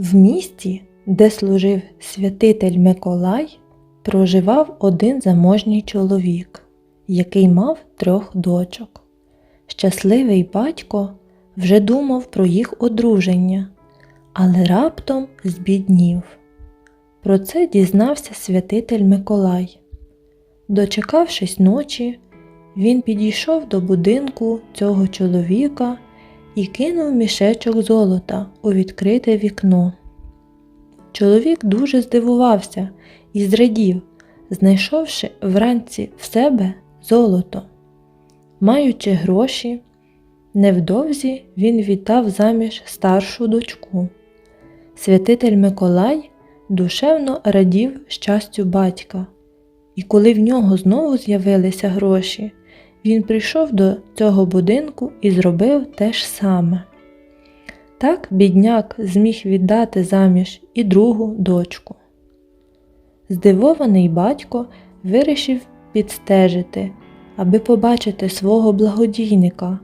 В місті, де служив святитель Миколай, проживав один заможній чоловік, який мав трьох дочок. Щасливий батько вже думав про їх одруження, але раптом збіднів. Про це дізнався святитель Миколай. Дочекавшись ночі, він підійшов до будинку цього чоловіка і кинув мішечок золота у відкрите вікно. Чоловік дуже здивувався і зрадів, знайшовши вранці в себе золото. Маючи гроші, невдовзі він вітав заміж старшу дочку. Святитель Миколай душевно радів щастю батька, і коли в нього знову з'явилися гроші, він прийшов до цього будинку і зробив те ж саме. Так бідняк зміг віддати заміж і другу дочку. Здивований батько вирішив підстежити, аби побачити свого благодійника.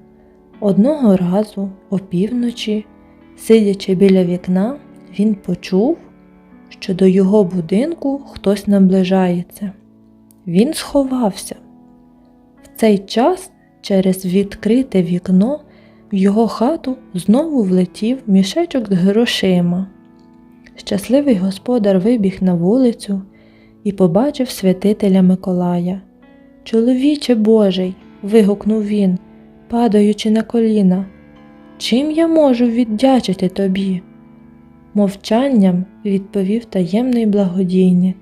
Одного разу, опівночі, сидячи біля вікна, він почув, що до його будинку хтось наближається. Він сховався. В цей час через відкрите вікно в його хату знову влетів мішечок з грошима. Щасливий господар вибіг на вулицю і побачив святителя Миколая. Чоловіче Божий. вигукнув він, падаючи на коліна. Чим я можу віддячити тобі? Мовчанням відповів таємний благодійник.